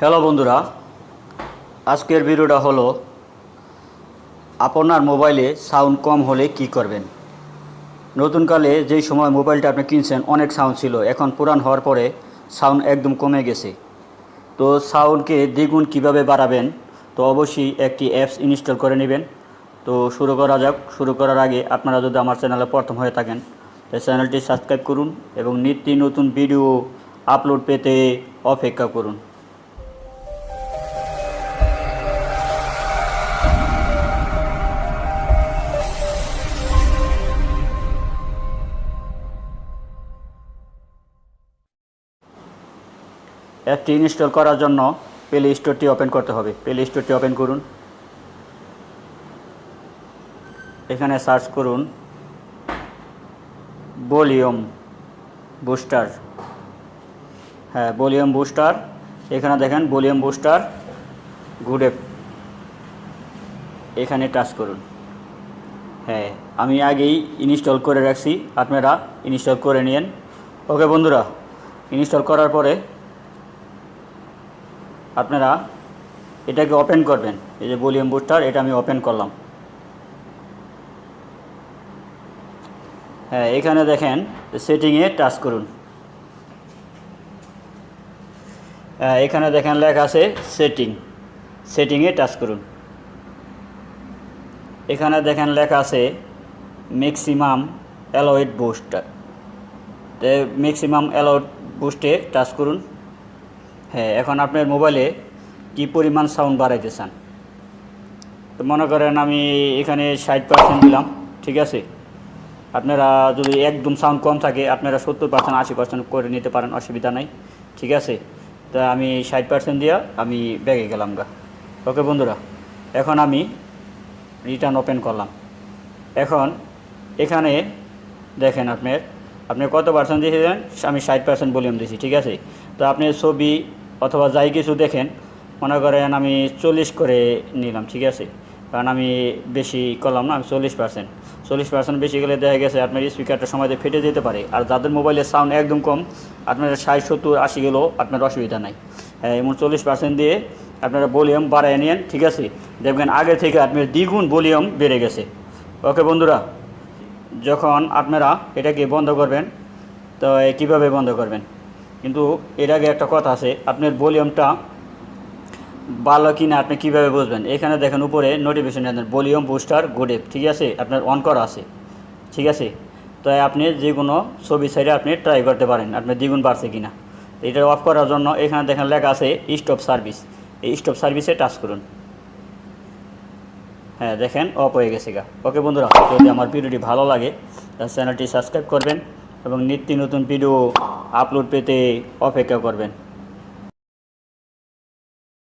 Hello বন্ধুরা, আজকের ভিডিওটা হলো আপনার মোবাইলে সাউন্ড কম হলে কি করবেন? নতুনকালে যেই সময় মোবাইলটা আপনি কিনছেন, অনেক সাউন্ড ছিল, এখন পুরান হওয়ার পরে সাউন্ড একদম কমে গেছে। তো সাউন্ডকে দ্বিগুণ কীভাবে বাড়াবেন, তো অবশ্যই একটি অ্যাপস ইনস্টল করে নেবেন। তো শুরু করা যাক, শুরু করার আগে আপনারা যদি আমার চ্যানেলে প্রথম হয়ে থাকেন, তো চ্যানেলটি সাবস্ক্রাইব করুন এবং নিত্য নতুন ভিডিও আপলোড পেতে অপেক্ষা করুন। অ্যাপটি ইনস্টল করার জন্য প্লে স্টোরটি ওপেন করতে হবে। প্লে স্টোরটি ওপেন করুন। এখানে সার্চ করুন, ভলিউম বুস্টার। হ্যাঁ ভলিউম বুস্টার। এখানে দেখেন, ভলিউম বুস্টার, গুড অ্যাপ এখানে টাচ করুন। হ্যাঁ আমি আগেই ইনস্টল করে রাখছি। আপনারা ইনস্টল করে নিন ওকে বন্ধুরা, ইনস্টল করার পরে আপনারা এটাকে ওপেন করবেন। এই যে ভলিউম বুস্টার এটা আমি ওপেন করলাম। হ্যাঁ এখানে দেখেন সেটিংয়ে টাচ করুন। হ্যাঁ এখানে দেখেন লেখা আছে সেটিং সেটিংয়ে টাচ করুন। এখানে দেখেন লেখা আছে ম্যাক্সিমাম অ্যালোয়েড বুস্টার তো ম্যাক্সিমাম অ্যালোয়েড বুস্টে টাচ করুন। হ্যাঁ এখন আপনার মোবাইলে কি পরিমাণ সাউন্ড বাড়াইতে চান তো মনে করেন আমি এখানে ষাট পার্সেন্ট দিলাম, ঠিক আছে? আপনারা যদি একদম সাউন্ড কম থাকে, আপনারা সত্তর পার্সেন্ট আশি পার্সেন্ট করে নিতে পারেন, অসুবিধা নাই, ঠিক আছে? তা আমি ষাট পার্সেন্ট দিয়া আমি ব্যাগে গেলাম গা। ওকে বন্ধুরা, এখন আমি রিটার্ন ওপেন করলাম। এখন এখানে দেখেন আপনার, আপনি কত পার্সেন্ট দিয়েছিলেন আমি ষাট পার্সেন্ট ভলিউম দিয়েছি, ঠিক আছে? তো আপনি ছবি অথবা যাই কিছু দেখেন, মনে করেন আমি চল্লিশ করে নিলাম, ঠিক আছে? কারণ আমি বেশি করলাম না, আমি চল্লিশ পার্সেন্ট চল্লিশ পার্সেন্ট বেশি গেলে দেখা গেছে আপনার স্পিকারটা সময় ফেটে যেতে পারে। আর যাদের মোবাইলের সাউন্ড একদম কম, আপনার ষাট, সত্তর, আশি গেলেও আপনার অসুবিধা নাই। হ্যাঁ এমন চল্লিশ পার্সেন্ট দিয়ে আপনারা ভলিউম বাড়ায় নিন ঠিক আছে? দেখবেন আগে থেকে আপনার দ্বিগুণ ভলিউম বেড়ে গেছে। ওকে বন্ধুরা, যখন আপনারা এটাকে বন্ধ করবেন, তো কীভাবে বন্ধ করবেন? কিন্তু এর আগে একটা কথা আছে, আপনার ভলিউমটা ভালো কি না আপনি কীভাবে বুঝবেন? এখানে দেখেন উপরে নোটিফিকেশন দেন ভলিউম বুস্টার গোডেপ ঠিক আছে? আপনার অন করা আছে, ঠিক আছে? তো আপনি যে কোনো ছবি সাইডে আপনি ট্রাই করতে পারেন, আপনার দ্বিগুণ বাড়ছে কি না এটা অফ করার জন্য এখানে দেখেন লেখা আছে স্টপ সার্ভিস এই স্টপ সার্ভিসে টাচ করুন। হ্যাঁ দেখেন অফ হয়ে গেছে গা। ওকে বন্ধুরা, যদি আমার ভিডিওটি ভালো লাগে চ্যানেলটি সাবস্ক্রাইব করবেন এবং নিত্য নতুন ভিডিও আপলোড পেতে অপেক্ষা করবেন।